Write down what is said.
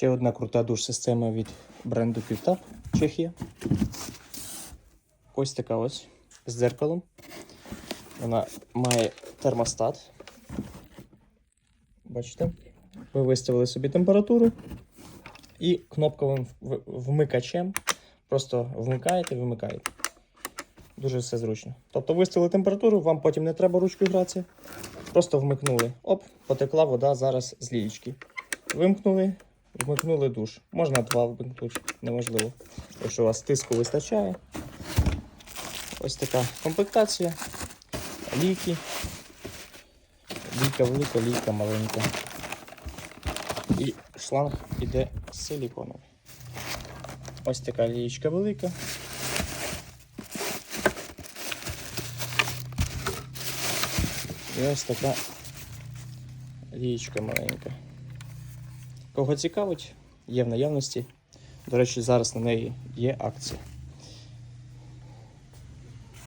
Ще одна крута душ-система від бренду Pivtap, Чехія. Ось така ось з дзеркалом. Вона має термостат. Бачите? Ви виставили собі температуру і кнопковим вмикачем просто вмикаєте, вимикаєте. Дуже все зручно. Тобто виставили температуру, вам потім не треба ручкою гратися. Просто вмикнули. Оп, потекла вода зараз з лієчки. Вимкнули, вмикнули душ. Можна два вимкнути, неможливо. Якщо у вас тиску вистачає. Ось така комплектація. Ліки. Лійка велика, лійка маленька. І шланг іде силіконовий. Ось така лієчка велика. І ось така лієчка маленька. Кого цікавить, є в наявності. До речі, зараз на неї є акція.